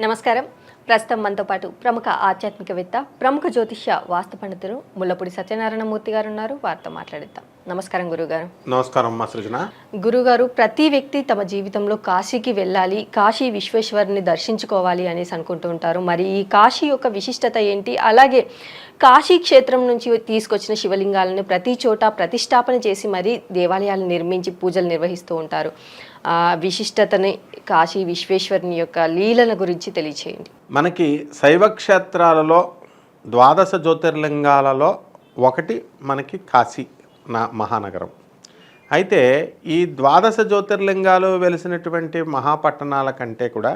నమస్కారం. ప్రస్తుతం మనతో పాటు ప్రముఖ ఆధ్యాత్మికవేత్త ప్రముఖ జ్యోతిష్య వాస్తు పండితులు ముల్లపూడి సత్యనారాయణ మూర్తి గారు ఉన్నారు. వారితో మాట్లాడిద్దాం. నమస్కారం గురుగారు. నమస్కారం అమ్మా సృజన. గురుగారు ప్రతి వ్యక్తి తమ జీవితంలో కాశీకి వెళ్ళాలి కాశీ విశ్వేశ్వరుని దర్శించుకోవాలి అనేసి అనుకుంటూ ఉంటారు. మరి ఈ కాశీ యొక్క విశిష్టత ఏంటి? అలాగే కాశీ క్షేత్రం నుంచి తీసుకొచ్చిన శివలింగాలను ప్రతి చోట ప్రతిష్టాపన చేసి మరి దేవాలయాలు నిర్మించి పూజలు నిర్వహిస్తూ ఉంటారు. ఆ విశిష్టతని కాశీ విశ్వేశ్వరుని యొక్క లీలల గురించి తెలియచేయండి. మనకి శైవ క్షేత్రాలలో ద్వాదశ జ్యోతిర్లింగాలలో ఒకటి మనకి కాశీ. నా మహానగరం. అయితే ఈ ద్వాదశ జ్యోతిర్లింగాలు వెలిసినటువంటి మహాపట్టణాల కంటే కూడా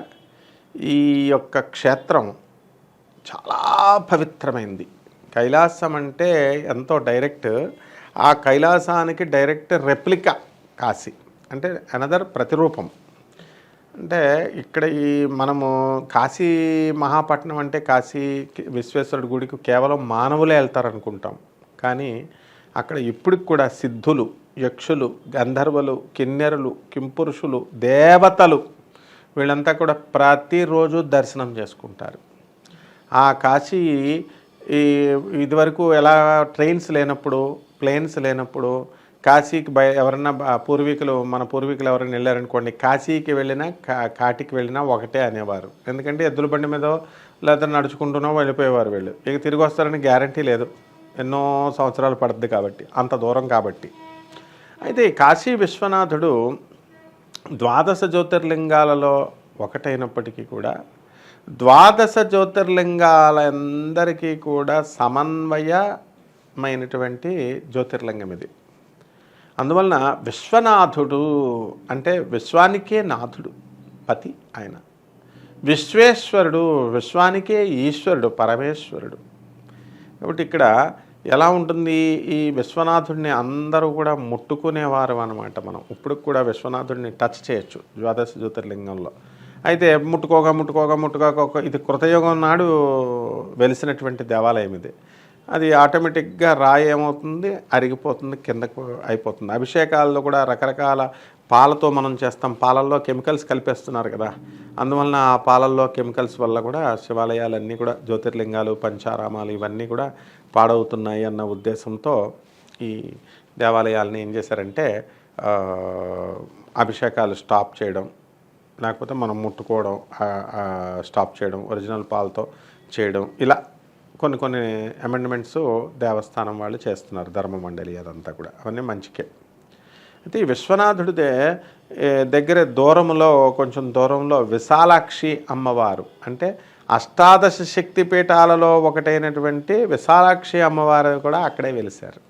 ఈ యొక్క క్షేత్రం చాలా పవిత్రమైంది. కైలాసం అంటే ఎంతో డైరెక్ట్. ఆ కైలాసానికి డైరెక్ట్ రెప్లికా కాశీ. అంటే అనదర్ ప్రతిరూపం. అంటే ఇక్కడ ఈ మనము కాశీ మహాపట్నం అంటే కాశీ విశ్వేశ్వరుడి గుడికి కేవలం మానవులే వెళ్తారు అనుకుంటాం కానీ అక్కడ ఇప్పటికి కూడా సిద్ధులు యక్షులు గంధర్వులు కిన్నెరులు కింపురుషులు దేవతలు వీళ్ళంతా కూడా ప్రతిరోజు దర్శనం చేసుకుంటారు. ఆ కాశీ ఈ ఇదివరకు ఎలా ట్రైన్స్ లేనప్పుడు ప్లేన్స్ లేనప్పుడు కాశీకి బయ ఎవరన్నా పూర్వీకులు మన పూర్వీకులు ఎవరైనా వెళ్ళారనుకోండి కాశీకి వెళ్ళినా కా కాటికి వెళ్ళినా ఒకటే అనేవారు. ఎందుకంటే ఎద్దుల బండి మీద లేదా నడుచుకుంటూనో వెళ్ళిపోయేవారు వీళ్ళు. ఇక తిరిగి వస్తారని గ్యారంటీ లేదు. ఎన్నో సంవత్సరాలు పడుతుంది కాబట్టి అంత దూరం కాబట్టి. అయితే కాశీ విశ్వనాథుడు ద్వాదశ జ్యోతిర్లింగాలలో ఒకటైనప్పటికీ కూడా ద్వాదశ జ్యోతిర్లింగాలందరికీ కూడా సమన్వయమైనటువంటి జ్యోతిర్లింగం ఇది. అందువలన విశ్వనాథుడు అంటే విశ్వానికే నాథుడు పతి ఆయన. విశ్వేశ్వరుడు విశ్వానికే ఈశ్వరుడు పరమేశ్వరుడు. కాబట్టి ఇక్కడ ఎలా ఉంటుంది? ఈ విశ్వనాథుడిని అందరూ కూడా ముట్టుకునేవారు అనమాట మనం. ఇప్పుడు కూడా విశ్వనాథుడిని టచ్ చేయొచ్చు ద్వాదశ జ్యోతిర్లింగంలో. అయితే ముట్టుకోగా ముట్టుకోగా ముట్టుకోక ఇది కృతయుగం నాడు వెలిసినటువంటి దేవాలయం ఇది. అది ఆటోమేటిక్గా రాయి ఏమవుతుంది? అరిగిపోతుంది కిందకు అయిపోతుంది. అభిషేకాల్లో కూడా రకరకాల పాలతో మనం చేస్తాం. పాలల్లో కెమికల్స్ కలిపేస్తున్నారు కదా. అందువలన ఆ పాలల్లో కెమికల్స్ వల్ల కూడా శివాలయాలన్నీ కూడా జ్యోతిర్లింగాలు పంచారామాలు ఇవన్నీ కూడా పాడవుతున్నాయి అన్న ఉద్దేశంతో ఈ దేవాలయాలని ఏం చేశారంటే అభిషేకాలు స్టాప్ చేయడం లేకపోతే మనం ముట్టుకోవడం స్టాప్ చేయడం ఒరిజినల్ పాలతో చేయడం ఇలా కొన్ని కొన్ని అమెండ్మెంట్స్ దేవస్థానం వాళ్ళు చేస్తున్నారు ధర్మ మండలి అదంతా కూడా. అవన్నీ మంచికే. అయితే ఈ విశ్వనాథుడిదే దగ్గర దూరంలో కొంచెం దూరంలో విశాలాక్షి అమ్మవారు. అంటే అష్టాదశ శక్తి పీఠాలలో ఒకటైనటువంటి విశాలాక్షి అమ్మవారు కూడా అక్కడే వెలిశారు.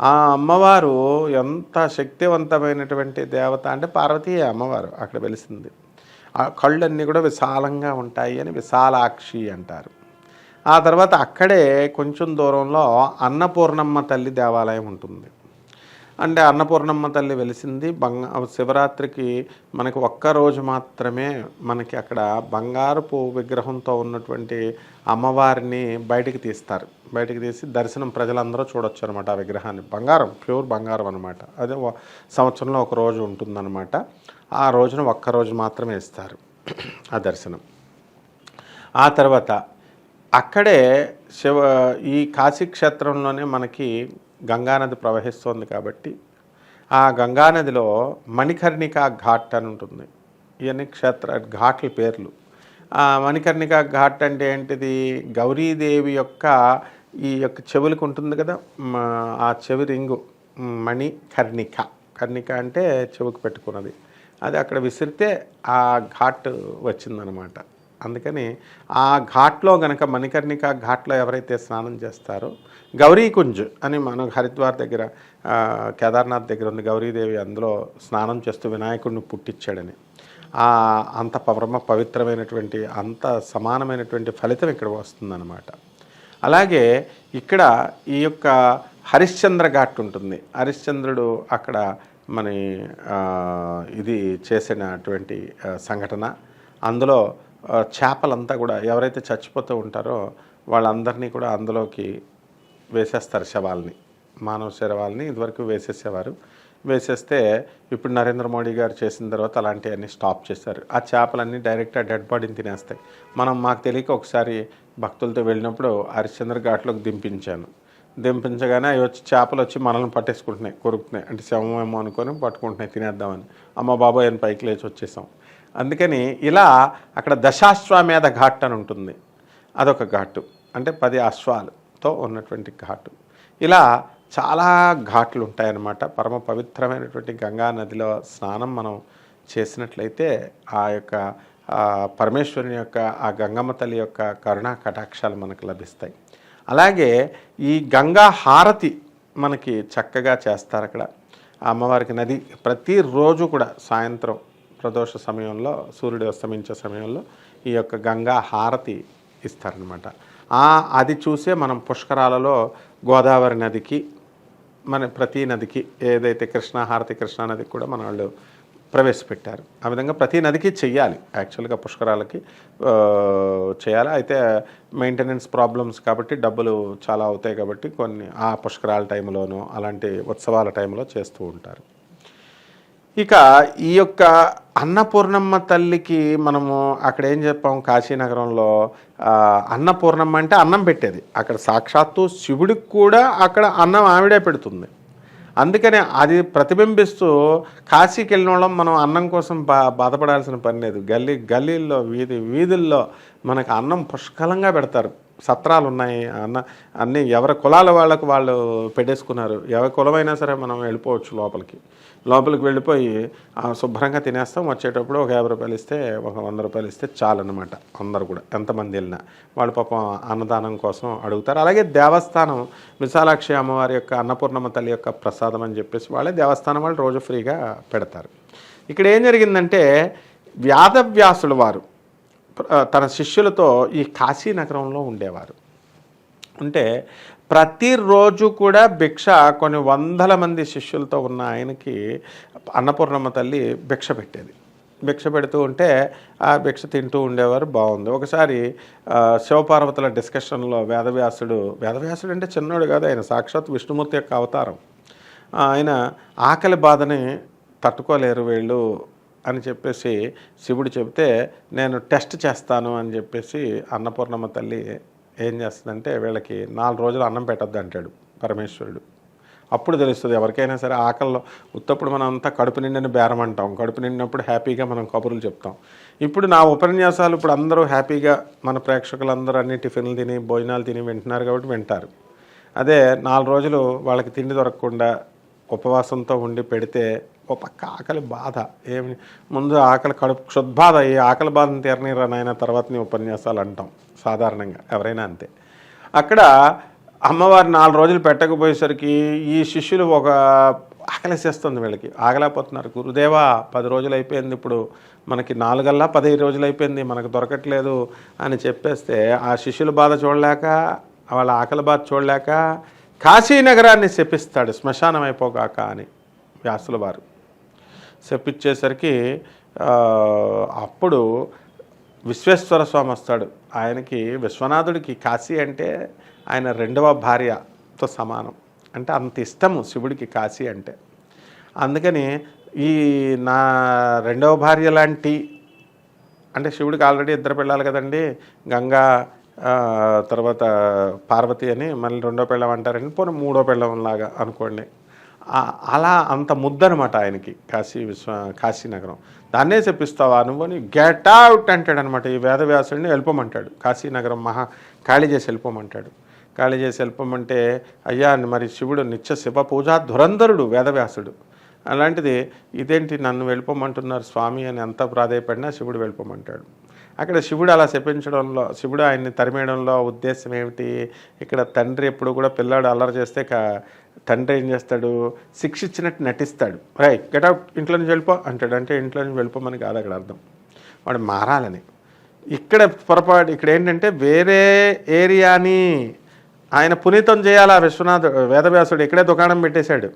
ఆ అమ్మవారు ఎంత శక్తివంతమైనటువంటి దేవత అంటే పార్వతీ అమ్మవారు అక్కడ వెలిసింది. ఆ కళ్ళన్నీ కూడా విశాలంగా ఉంటాయి అని విశాలాక్షి అంటారు. ఆ తర్వాత అక్కడే కొంచెం దూరంలో అన్నపూర్ణమ్మ తల్లి దేవాలయం ఉంటుంది. అంటే అన్నపూర్ణమ్మ తల్లి వెలిసింది. బంగా శివరాత్రికి మనకి ఒక్క రోజు మాత్రమే మనకి అక్కడ బంగారపు విగ్రహంతో ఉన్నటువంటి అమ్మవారిని బయటికి తీస్తారు. బయటికి తీసి దర్శనం ప్రజలందరూ చూడొచ్చు అనమాట ఆ విగ్రహాన్ని. బంగారం ప్యూర్ బంగారం అనమాట అదే సంవత్సరంలో ఒక రోజు ఉంటుందన్నమాట. ఆ రోజున ఒక్క రోజు మాత్రమే ఇస్తారు ఆ దర్శనం. ఆ తర్వాత అక్కడే శివ ఈ కాశీ క్షేత్రంలోనే మనకి గంగానది ప్రవహిస్తోంది కాబట్టి ఆ గంగానదిలో మణికర్ణిక ఘాట్ అని ఉంటుంది. ఇవన్నీ క్షేత్ర ఘాట్ల పేర్లు. ఆ మణికర్ణిక ఘాట్ అంటే ఏంటిది? గౌరీదేవి యొక్క ఈ యొక్క చెవులకు ఉంటుంది కదా? ఆ చెవి రింగు. మణి మణికర్ణిక. కర్ణిక అంటే చెవుకు పెట్టుకున్నది. అది అక్కడ విసిరితే ఆ ఘాట్ వచ్చిందనమాట. అందుకని ఆ ఘాట్లో గనక మణికర్ణిక ఘాట్లో ఎవరైతే స్నానం చేస్తారో గౌరీకుంజ్ అని మనం హరిద్వార్ దగ్గర కేదార్నాథ్ దగ్గర ఉంది. గౌరీదేవి అందులో స్నానం చేస్తూ వినాయకుడిని పుట్టించాడని. ఆ అంత పరమ పవిత్రమైనటువంటి అంత సమానమైనటువంటి ఫలితం ఇక్కడ వస్తుందన్నమాట. అలాగే ఇక్కడ ఈ యొక్క హరిశ్చంద్ర ఘాట్ ఉంటుంది. హరిశ్చంద్రుడు అక్కడ మన ఇది చేసినటువంటి సంఘటన. అందులో చేపలంతా కూడా ఎవరైతే చచ్చిపోతూ ఉంటారో వాళ్ళందరినీ కూడా అందులోకి వేసేస్తారు శవాల్ని మానవ శరీరాలని ఇదివరకు వేసేసేవారు. వేసేస్తే ఇప్పుడు నరేంద్ర మోడీ గారు చేసిన తర్వాత అలాంటివన్నీ స్టాప్ చేశారు ఆ చేపలన్నీ డైరెక్ట్ ఆ డెడ్ బాడీని తినేస్తాయి. మనం మాకు తెలియక ఒకసారి భక్తులతో వెళ్ళినప్పుడు హరిశ్చంద్ర ఘాట్లోకి దింపించాను. దింపించగానే అవి వచ్చి చేపలు వచ్చి మనల్ని పట్టేసుకుంటున్నాయి కొరుకుతున్నాయి. అంటే శవమేమో అనుకొని పట్టుకుంటున్నాయి తినేద్దామని. అమ్మ బాబాయ్ అని పైకి లేచి వచ్చేసాం. అందుకని ఇలా అక్కడ దశాశ్వమేధ ఘాట్ అని ఉంటుంది. అదొక ఘాటు. అంటే పది అశ్వాలు. తో ఉన్నటువంటి ఘాటు. ఇలా చాలా ఘాట్లు ఉంటాయన్నమాట పరమ పవిత్రమైనటువంటి గంగా నదిలో స్నానం మనం చేసినట్లయితే ఆ యొక్క పరమేశ్వరుని యొక్క ఆ గంగమ్మ తల్లి యొక్క కరుణా కటాక్షాలు మనకు లభిస్తాయి. అలాగే ఈ గంగా హారతి మనకి చక్కగా చేస్తారు అక్కడ. అమ్మవారికి నది ప్రతిరోజు కూడా సాయంత్రం ప్రదోష సమయంలో సూర్యుడు అస్తమించే సమయంలో ఈ యొక్క గంగా హారతి ఇస్తారనమాట అది చూసే మనం పుష్కరాలలో గోదావరి నదికి మన ప్రతి నదికి ఏదైతే కృష్ణా హారతి కృష్ణా నదికి కూడా మన వాళ్ళు ప్రవేశపెట్టారు. ఆ విధంగా ప్రతి నదికి చెయ్యాలి. యాక్చువల్గా పుష్కరాలకి చేయాలి. అయితే మెయింటెనెన్స్ ప్రాబ్లమ్స్ కాబట్టి డబ్బులు చాలా అవుతాయి కాబట్టి కొన్ని ఆ పుష్కరాల టైంలోనూ అలాంటి ఉత్సవాల టైంలో చేస్తూ ఉంటారు. ఇక ఈ యొక్క అన్నపూర్ణమ్మ తల్లికి మనము అక్కడ ఏం చెప్పాం? కాశీనగరంలో అన్నపూర్ణమ్మ అంటే అన్నం పెట్టేది. అక్కడ సాక్షాత్తు శివుడికి కూడా అక్కడ అన్నం ఆవిడే పెడుతుంది. అందుకనే అది ప్రతిబింబిస్తూ కాశీకి వెళ్ళిన వాళ్ళం మనం అన్నం కోసం బా బాధపడాల్సిన పని లేదు. గల్లీ గల్లీల్లో వీధి వీధుల్లో మనకు అన్నం పుష్కలంగా పెడతారు. సత్రాలు ఉన్నాయి అన్న అన్ని ఎవరి కులాల వాళ్ళకు వాళ్ళు పెట్టేసుకున్నారు. ఎవరి కులమైనా సరే మనం వెళ్ళిపోవచ్చు లోపలికి. లోపలికి వెళ్ళిపోయి శుభ్రంగా తినేస్తాం. వచ్చేటప్పుడు ఒక యాభై రూపాయలు ఇస్తే ఒక వంద రూపాయలు ఇస్తే చాలన్నమాట అందరు కూడా ఎంతమంది వెళ్ళినా. వాళ్ళు పాపం అన్నదానం కోసం అడుగుతారు. అలాగే దేవస్థానం విశాలాక్షి అమ్మవారి యొక్క అన్నపూర్ణమ్మ తల్లి యొక్క ప్రసాదం అని చెప్పేసి వాళ్ళే దేవస్థానం వాళ్ళు రోజు ఫ్రీగా పెడతారు. ఇక్కడ ఏం జరిగిందంటే వ్యాధవ్యాసుల వారు తన శిష్యులతో ఈ కాశీ నగరంలో ఉండేవారు. అంటే ప్రతిరోజు కూడా భిక్ష కొన్ని వందల మంది శిష్యులతో ఉన్న ఆయనకి అన్నపూర్ణమ్మ తల్లి భిక్ష పెట్టేది. భిక్ష పెడుతూ ఉంటే ఆ భిక్ష తింటూ ఉండేవారు బాగుంది. ఒకసారి శివపార్వతుల డిస్కషన్లో వేదవ్యాసుడు వేదవ్యాసుడు అంటే చిన్నోడు కాదు ఆయన సాక్షాత్ విష్ణుమూర్తి యొక్క అవతారం. ఆయన ఆకలి బాధని తట్టుకోలేరు వీళ్ళు అని చెప్పేసి శివుడు చెబితే నేను టెస్ట్ చేస్తాను అని చెప్పేసి అన్నపూర్ణమ్మ తల్లి ఏం చేస్తుందంటే వీళ్ళకి నాలుగు రోజులు అన్నం పెట్టద్దు అంటాడు పరమేశ్వరుడు. అప్పుడు తెలుస్తుంది ఎవరికైనా సరే ఆకలిలో ఉత్తప్పుడు మనం అంతా కడుపు నిండిన బేరం అంటాం. కడుపు నిండినప్పుడు హ్యాపీగా మనం కబుర్లు చెప్తాం. ఇప్పుడు నా ఉపన్యాసాలు ఇప్పుడు అందరూ హ్యాపీగా మన ప్రేక్షకులందరూ అన్ని టిఫిన్లు తిని భోజనాలు తిని వింటున్నారు కాబట్టి వింటారు. అదే నాలుగు రోజులు వాళ్ళకి తిండి దొరకకుండా ఉపవాసంతో ఉండి పెడితే ఓ పక్క ఆకలి బాధ. ఏమి? ముందు ఆకలి కడుపు క్షుద్బాధ ఈ ఆకలి బాధను తీరనిరా నాయన తర్వాత నీ ఉపన్యాసాలు అంటాం. సాధారణంగా ఎవరైనా అంతే. అక్కడ అమ్మవారు నాలుగు రోజులు పెట్టకపోయేసరికి ఈ శిష్యులు ఒక ఆకలిసేస్తుంది వీళ్ళకి. ఆగలేకపోతున్నారు. గురుదేవా పది రోజులు అయిపోయింది ఇప్పుడు. మనకి నాలుగల్లా పదిహేను రోజులు అయిపోయింది మనకు దొరకట్లేదు అని చెప్పేస్తే ఆ శిష్యుల బాధ చూడలేక వాళ్ళ ఆకలి బాధ చూడలేక కాశీనగరాన్ని శపిస్తాడు శ్మశానం అయిపోగాక అని వ్యాసుల వారు. శపించేసరికి అప్పుడు విశ్వేశ్వర స్వామి వస్తాడు. ఆయనకి విశ్వనాథుడికి కాశీ అంటే ఆయన రెండవ భార్యతో సమానం. అంటే అంత ఇష్టము శివుడికి కాశీ అంటే. అందుకని ఈ నా రెండవ భార్య లాంటి అంటే శివుడికి ఆల్రెడీ ఇద్దరు పిల్లలు కదండి. గంగా తర్వాత పార్వతి అని మళ్ళీ రెండో పెళ్ళం అంటారని పోనీ మూడో పెళ్ళం లాగా అనుకోండి. అలా అంత ముద్దనమాట ఆయనకి కాశీ విశ్వ కాశీనగరం దాన్నే చెప్పిస్తావా నువ్వు అని గెట్ అవుట్ అంటాడు అనమాట ఈ వేదవ్యాసుడిని వెళ్ళిపోమంటాడు. కాశీనగరం మహా ఖాళీ చేసి వెళ్ళిపోమంటాడు. ఖాళీ చేసి వెళ్ళిపోమంటే అయ్యా మరి శివుడు నిత్య శివ పూజా ధురంధరుడు వేదవ్యాసుడు. అలాంటిది ఇదేంటి నన్ను వెళ్ళిపోమంటున్నారు స్వామి అని ఎంత ప్రాధాయపడినా శివుడు వెళ్ళిపోమంటాడు. అక్కడ శివుడు అలా శపించడంలో శివుడు ఆయన్ని తరిమేయడంలో ఉద్దేశం ఏమిటి? ఇక్కడ తండ్రి ఎప్పుడు కూడా పిల్లాడు అల్లరి చేస్తే తండ్రి ఏం చేస్తాడు? శిక్ష ఇచ్చినట్టు నటిస్తాడు రై గెటౌట్ ఇంట్లో నుంచి వెళ్ళిపో అంటాడు. అంటే ఇంట్లో నుంచి వెళ్ళిపోమని కాదు అక్కడ అర్థం. వాడు మారాలని. ఇక్కడ పొరపాటు ఇక్కడ ఏంటంటే వేరే ఏరియాని ఆయన పునీతం చేయాలా విశ్వనాథ్ వేదవ్యాసుడు ఇక్కడే దుకాణం పెట్టేశాడు.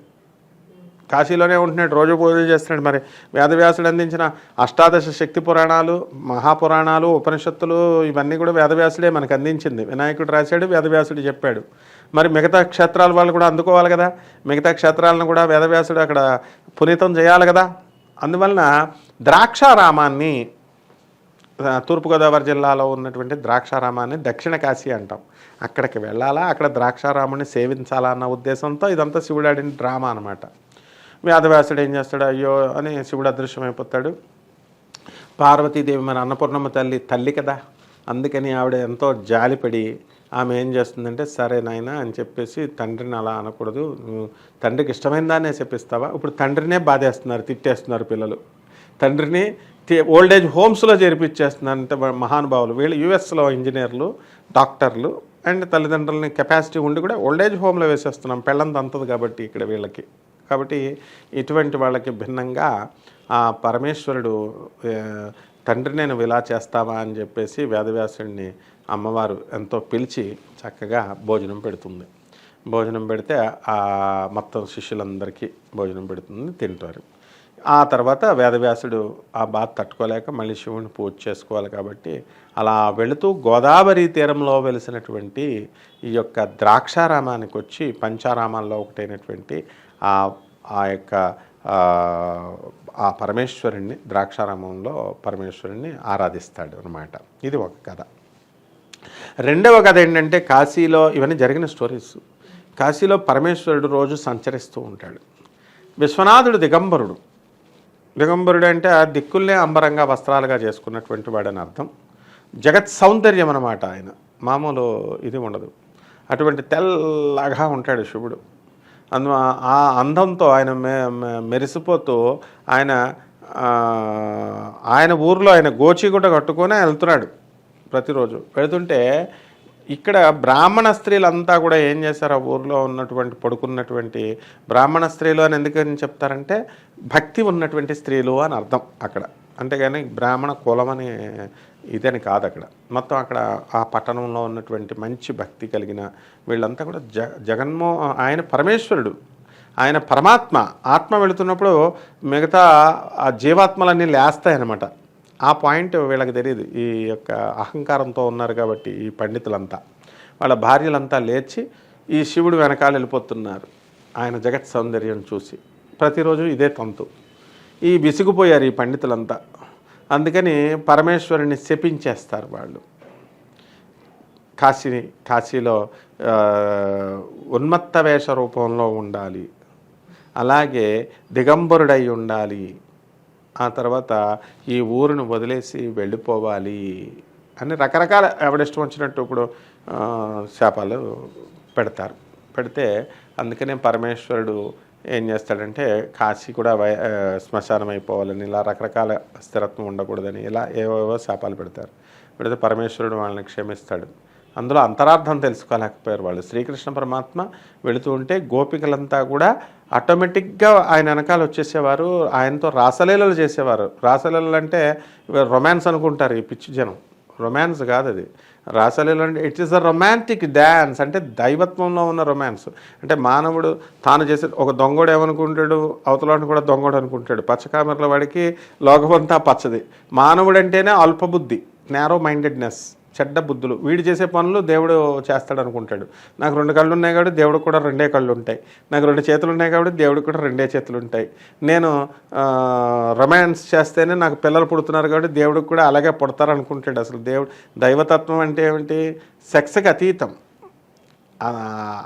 కాశీలోనే ఉంటున్నాడు రోజు పూజలు చేస్తున్నాడు. మరి వేదవ్యాసుడు అందించిన అష్టాదశ శక్తి పురాణాలు మహాపురాణాలు ఉపనిషత్తులు ఇవన్నీ కూడా వేదవ్యాసుడే మనకు అందించింది. వినాయకుడు రాశాడు వేదవ్యాసుడు చెప్పాడు. మరి మిగతా క్షేత్రాల వాళ్ళు కూడా అందుకోవాలి కదా. మిగతా క్షేత్రాలను కూడా వేదవ్యాసుడు అక్కడ పునీతం చేయాలి కదా. అందువలన ద్రాక్షారామాన్ని తూర్పుగోదావరి జిల్లాలో ఉన్నటువంటి ద్రాక్షారామాన్ని దక్షిణ కాశీ అంటాం. అక్కడికి వెళ్ళాలా? అక్కడ ద్రాక్షారాముని సేవించాలా అన్న ఉద్దేశంతో ఇదంతా శివుడాడిని డ్రామా అనమాట వ్యాధవ్యాసుడు ఏం చేస్తాడు? అయ్యో అని శివుడు అదృశ్యమైపోతాడు. పార్వతీదేవి మన అన్నపూర్ణమ్మ తల్లి తల్లి కదా. అందుకని ఆవిడ ఎంతో జాలిపడి ఆమె ఏం చేస్తుందంటే సరే నాయన అని చెప్పేసి తండ్రిని అలా అనకూడదు. తండ్రికి ఇష్టమైన దాన్నే చెప్పిస్తావా? ఇప్పుడు తండ్రినే బాధేస్తున్నారు తిట్టేస్తున్నారు పిల్లలు. తండ్రిని ఓల్డ్ ఏజ్ హోమ్స్లో చేర్పించేస్తున్నారు అంటే మహానుభావులు. వీళ్ళు యూఎస్లో ఇంజనీర్లు డాక్టర్లు అండ్ తల్లిదండ్రులని కెపాసిటీ ఉండి కూడా ఓల్డ్ ఏజ్ హోమ్లో వేసేస్తున్నాం. పెళ్ళంత అంతది కాబట్టి ఇక్కడ వీళ్ళకి. కాబట్టి ఇటువంటి వాళ్ళకి భిన్నంగా ఆ పరమేశ్వరుడు తండ్రి నేను ఇలా చేస్తావా? అని చెప్పేసి వేదవ్యాసుడిని అమ్మవారు ఎంతో పిలిచి చక్కగా భోజనం పెడుతుంది. భోజనం పెడితే ఆ మొత్తం శిష్యులందరికీ భోజనం పెడుతుంది తింటారు. ఆ తర్వాత వేదవ్యాసుడు ఆ బాధ తట్టుకోలేక మళ్ళీ శివుని పూజ చేసుకోవాలి కాబట్టి అలా వెళుతూ గోదావరి తీరంలో వెలిసినటువంటి ఈ యొక్క ద్రాక్షారామానికి వచ్చి పంచారామాల్లో ఒకటైనటువంటి ఆ ఆ యొక్క ఆ, ఆ పరమేశ్వరుణ్ణి ద్రాక్షారామంలో పరమేశ్వరుణ్ణి ఆరాధిస్తాడు అనమాట ఇది ఒక కథ. రెండవ కథ ఏంటంటే కాశీలో ఇవన్నీ జరిగిన స్టోరీస్. కాశీలో పరమేశ్వరుడు రోజు సంచరిస్తూ ఉంటాడు. విశ్వనాథుడు దిగంబరుడు. దిగంబరుడు అంటే ఆ దిక్కుల్నే అంబరంగా వస్త్రాలుగా చేసుకున్నటువంటి వాడని అర్థం. జగత్ సౌందర్యం అన్నమాట ఆయన. మామూలు ఇది ఉండదు. అటువంటి తెల్లగా ఉంటాడు శివుడు. అందు ఆ అందంతో ఆయన మె మె- మెరిసిపోతూ ఆయన ఆయన ఊర్లో ఆయన గోచిగుట కట్టుకొని వెళ్తున్నాడు ప్రతిరోజు. వెళుతుంటే ఇక్కడ బ్రాహ్మణ స్త్రీలంతా కూడా ఏం చేశారు? ఆ ఊర్లో ఉన్నటువంటి పడుకున్నటువంటి బ్రాహ్మణ స్త్రీలు అని ఎందుకని చెప్తారంటే భక్తి ఉన్నటువంటి స్త్రీలు అని అర్థం అక్కడ. అంతేగాని బ్రాహ్మణ కులం అనే ఇదని కాదు అక్కడ. మొత్తం అక్కడ ఆ పట్టణంలో ఉన్నటువంటి మంచి భక్తి కలిగిన వీళ్ళంతా కూడా జ జగన్మో ఆయన పరమేశ్వరుడు. ఆయన పరమాత్మ. ఆత్మ వెళుతున్నప్పుడు మిగతా ఆ జీవాత్మలన్నీ లేస్తాయన్నమాట. ఆ పాయింట్ వీళ్ళకి తెలియదు. ఈ యొక్క అహంకారంతో ఉన్నారు కాబట్టి ఈ పండితులంతా. వాళ్ళ భార్యలంతా లేచి ఈ శివుడు వెనకాల వెళ్ళిపోతున్నారు. ఆయన జగత్ సౌందర్యం చూసి. ప్రతిరోజు ఇదే తంతు. ఈ విసిగిపోయారు ఈ పండితులంతా. అందుకని పరమేశ్వరుని శపించేస్తారు వాళ్ళు. కాశీని కాశీలో ఉన్మత్త వేష రూపంలో ఉండాలి. అలాగే దిగంబరుడై ఉండాలి. ఆ తర్వాత ఈ ఊరును వదిలేసి వెళ్ళిపోవాలి అని రకరకాల ఎవడిష్టం వచ్చినట్టు ఇప్పుడు శాపాలు పెడతారు. పెడితే అందుకనే పరమేశ్వరుడు ఏం చేస్తాడంటే కాశీ కూడా వై శ్మశానం అయిపోవాలని ఇలా రకరకాల స్థిరత్వం ఉండకూడదని ఇలా ఏవేవో శాపాలు పెడతారు. పెడితే పరమేశ్వరుడు వాళ్ళని క్షమిస్తాడు. అందులో అంతరార్థం తెలుసుకోలేకపోయారు వాళ్ళు. శ్రీకృష్ణ పరమాత్మ వెళుతూ ఉంటే గోపికలంతా కూడా ఆటోమేటిక్గా ఆయన వెనకాల వచ్చేసేవారు ఆయనతో రాసలీలలు చేసేవారు. రాసలీలలు అంటే రొమాన్స్ అనుకుంటారు ఈ పిచ్చి జనం. రొమాన్స్ కాదు అది రాసలీల అంటే it is a romantic dance అంటే దైవత్వంలో ఉన్న రొమాన్స్ అంటే మానవుడు తాను చేసే ఒక దొంగోడు ఏమనుకుంటాడు? అవతలని కూడా దొంగోడు అనుకుంటాడు. పచ్చకామెర్ల వాడికి లోకమంతా పచ్చది. మానవుడు అంటేనే అల్పబుద్ధి నేరో మైండెడ్నెస్ చెడ్డ బుద్ధులు. వీడు చేసే పనులు దేవుడు చేస్తాడు అనుకుంటాడు నాకు రెండు కళ్ళు ఉన్నాయి కాబట్టి దేవుడు కూడా రెండే కళ్ళు ఉంటాయి. నాకు రెండు చేతులు ఉన్నాయి కాబట్టి దేవుడు కూడా రెండే చేతులు ఉంటాయి. నేను రొమాన్స్ చేస్తేనే నాకు పిల్లలు పుడుతున్నారు కాబట్టి దేవుడికి కూడా అలాగే పుడతారు అనుకుంటాడు అసలు దేవుడు. దైవతత్వం అంటే ఏమిటి? సెక్స్కి అతీతం.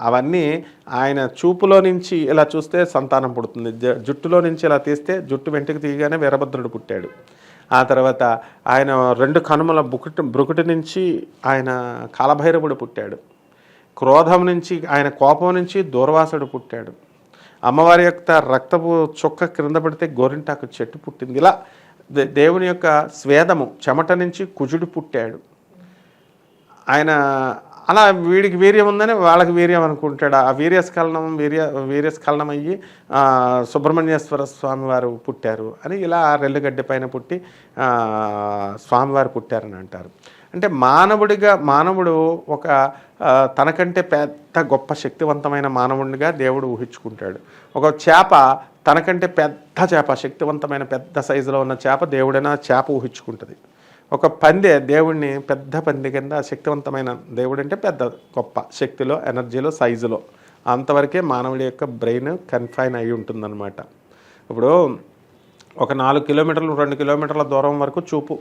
అవన్నీ ఆయన చూపులో నుంచి ఇలా చూస్తే సంతానం పుడుతుంది. జుట్టులో నుంచి ఇలా తీస్తే జుట్టు వెంటకు తీయగానే వీరభద్రుడు పుట్టాడు. ఆ తర్వాత ఆయన రెండు కనుమల బుకుటి బ్రుకుటి నుంచి ఆయన కాలభైరవుడు పుట్టాడు. క్రోధం నుంచి ఆయన కోపం నుంచి దూర్వాసుడు పుట్టాడు. అమ్మవారి యొక్క రక్తపు చుక్క క్రింద పడితే గోరింటాకు చెట్టు పుట్టింది. ఇలా దేవుని యొక్క స్వేదము చెమట నుంచి కుజుడు పుట్టాడు. ఆయన అలా వీడికి వీర్యం ఉందని వాళ్ళకి వీర్యం అనుకుంటాడు. ఆ వీర్యస్ఖలనం వీర్య వీర్యస్ఖలనం అయ్యి సుబ్రహ్మణ్యేశ్వర స్వామి వారు పుట్టారు అని ఇలా రెల్లుగడ్డ పైన పుట్టి స్వామివారు పుట్టారని అంటారు. అంటే మానవుడిగా మానవుడు ఒక తనకంటే పెద్ద గొప్ప శక్తివంతమైన మానవుడిగా దేవుడు ఊహించుకుంటాడు. ఒక చేప తనకంటే పెద్ద చేప శక్తివంతమైన పెద్ద సైజులో ఉన్న చేప దేవుడైనా చేప ఊహించుకుంటుంది. ఒక పందె దేవుడిని పెద్ద పందె కింద శక్తివంతమైన దేవుడు అంటే పెద్ద గొప్ప శక్తిలో ఎనర్జీలో సైజులో. అంతవరకే మానవుడి యొక్క బ్రెయిన్ కన్ఫైన్ అయి ఉంటుందన్నమాట. ఇప్పుడు ఒక నాలుగు కిలోమీటర్లు రెండు కిలోమీటర్ల దూరం వరకు చూపు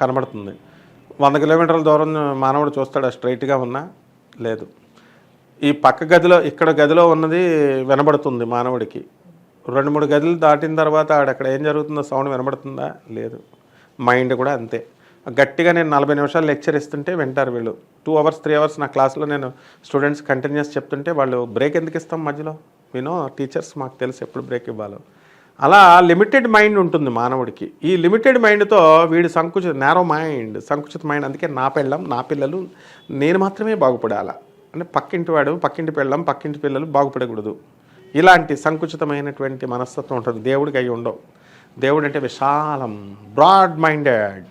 కనబడుతుంది. వంద కిలోమీటర్ల దూరం మానవుడు చూస్తాడు? స్ట్రైట్గా ఉన్నా? లేదు. ఈ పక్క గదిలో ఇక్కడ గదిలో ఉన్నది వినబడుతుంది మానవుడికి. రెండు మూడు గదులు దాటిన తర్వాత ఆడక్కడ ఏం జరుగుతుందో సౌండ్ వినబడుతుందా? లేదు. మైండ్ కూడా అంతే. గట్టిగా నేను నలభై నిమిషాలు లెక్చర్ ఇస్తుంటే వింటారు వీళ్ళు. టూ అవర్స్ త్రీ అవర్స్ నా క్లాస్లో నేను స్టూడెంట్స్ కంటిన్యూస్ చెప్తుంటే వాళ్ళు బ్రేక్ ఎందుకు ఇస్తాం మధ్యలో? వినో టీచర్స్ మాకు తెలుసు ఎప్పుడు బ్రేక్ ఇవ్వాలో. అలా లిమిటెడ్ మైండ్ ఉంటుంది మానవుడికి. ఈ లిమిటెడ్ మైండ్తో వీడు సంకుచిత నేరో మైండ్ సంకుచిత మైండ్ అందుకే నా పెళ్ళం నా పిల్లలు నేను మాత్రమే బాగుపడాలా. అంటే పక్కింటి వాడు పక్కింటి పెళ్ళం పక్కింటి పిల్లలు బాగుపడకూడదు. ఇలాంటి సంకుచితమైనటువంటి మనస్తత్వం ఉంటుంది. దేవుడికి అయి ఉండవు. దేవుడు అంటే విశాలం బ్రాడ్ మైండెడ్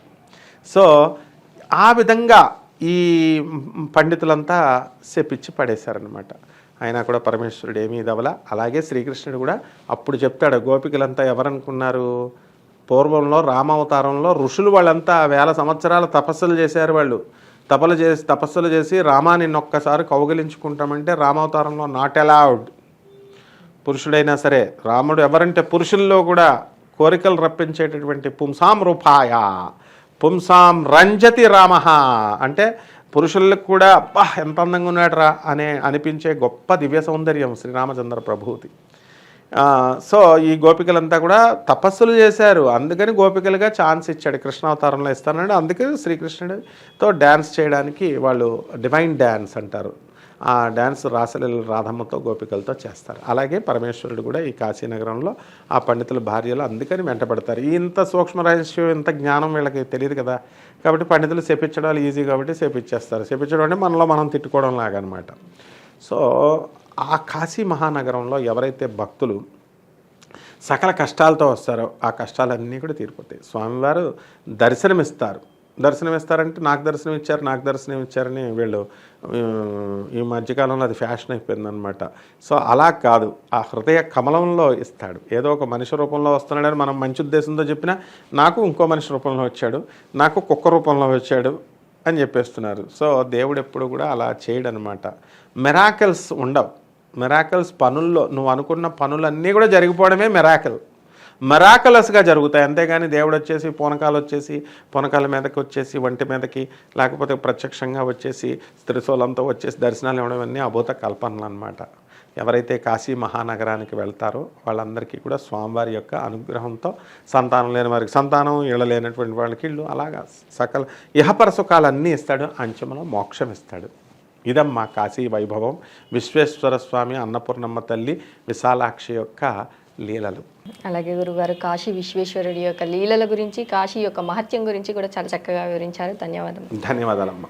సో ఆ విధంగా ఈ పండితులంతా శపించి పడేశారనమాట అయినా కూడా పరమేశ్వరుడు ఏమీ దవల అలాగే శ్రీకృష్ణుడు కూడా అప్పుడు చెప్తాడు గోపికలంతా ఎవరనుకున్నారు? పూర్వంలో రామావతారంలో ఋషులు వాళ్ళంతా వేల సంవత్సరాల తపస్సులు చేశారు వాళ్ళు. తపలు చేసి తపస్సులు చేసి రామాని ఒక్కసారి కౌగిలించుకుంటామంటే రామావతారంలో నాట్ అలౌడ్ పురుషుడైనా సరే రాముడు ఎవరంటే పురుషుల్లో కూడా కోరికలు రప్పించేటటువంటి పుంసాం రూపాయ. పుంసాం రంజతి రామ. అంటే పురుషులకు కూడా అబ్బా ఎంత అందంగా ఉన్నాడరా అనే అనిపించే గొప్ప దివ్య సౌందర్యం శ్రీరామచంద్ర ప్రభువుది. సో ఈ గోపికలంతా కూడా తపస్సులు చేశారు. అందుకని గోపికలుగా ఛాన్స్ ఇచ్చాడు. కృష్ణావతారంలో ఇస్తానండి అందుకే శ్రీకృష్ణుడితో డ్యాన్స్ చేయడానికి వాళ్ళు డివైన్ డ్యాన్స్ అంటారు. ఆ డ్యాన్స్ రాసలీల రాధమ్మతో గోపికలతో చేస్తారు. అలాగే పరమేశ్వరుడు కూడా ఈ కాశీనగరంలో ఆ పండితుల భార్యలు అందుకని వెంటబడతారు ఇంత సూక్ష్మ రహస్యం ఇంత జ్ఞానం వీళ్ళకి తెలియదు కదా. కాబట్టి పండితులు చేపించడాలు ఈజీ కాబట్టి చేపించేస్తారు చేపించడం అంటే మనలో మనం తిట్టుకోవడం లాగా సో ఆ కాశీ మహానగరంలో ఎవరైతే భక్తులు సకల కష్టాలతో వస్తారో ఆ కష్టాలన్నీ కూడా తీరిపోతాయి. స్వామివారు దర్శనమిస్తారు. దర్శనం ఇస్తారంటే నాకు దర్శనం ఇచ్చారు నాకు దర్శనం ఇచ్చారని వీళ్ళు ఈ మధ్యకాలంలో అది ఫ్యాషన్ అయిపోయిందనమాట సో అలా కాదు ఆ హృదయ కమలంలో ఇస్తాడు. ఏదో ఒక మనిషి రూపంలో వస్తున్నాడని మనం మంచి ఉద్దేశంతో చెప్పినా నాకు ఇంకో మనిషి రూపంలో వచ్చాడు నాకు కుక్క రూపంలో వచ్చాడు అని చెప్పేస్తున్నారు. సో దేవుడు ఎప్పుడు కూడా అలా చేయడనమాట మెరాకల్స్ ఉండవు. మెరాకల్స్ పనుల్లో నువ్వు అనుకున్న పనులన్నీ కూడా జరిగిపోవడమే మెరాకల్ మెరాకలస్గా జరుగుతాయి. అంతేగాని దేవుడు వచ్చేసి పూనకాలు వచ్చేసి పూనకాల మీదకి వచ్చేసి వంటి మీదకి లేకపోతే ప్రత్యక్షంగా వచ్చేసి త్రిశూలంతో వచ్చేసి దర్శనాలు ఇవ్వడం అభూత కల్పనలు అనమాట ఎవరైతే కాశీ మహానగరానికి వెళ్తారో వాళ్ళందరికీ కూడా స్వామివారి యొక్క అనుగ్రహంతో సంతానం లేని వారికి సంతానం ఇళ్ళ లేనటువంటి వాళ్ళకి ఇళ్ళు అలాగా సకల ఇహపర సుఖాలన్నీ ఇస్తాడు. అంచమలో మోక్షం ఇస్తాడు. ఇదమ్మా కాశీ వైభవం. విశ్వేశ్వర స్వామి అన్నపూర్ణమ్మ తల్లి విశాలాక్షి యొక్క లీలలు. అలాగే గురుగారు కాశీ విశ్వేశ్వరుడి యొక్క లీలల గురించి కాశీ యొక్క మహత్యం గురించి కూడా చాలా చక్కగా వివరించారు. ధన్యవాదం ధన్యవాదాలమ్మా.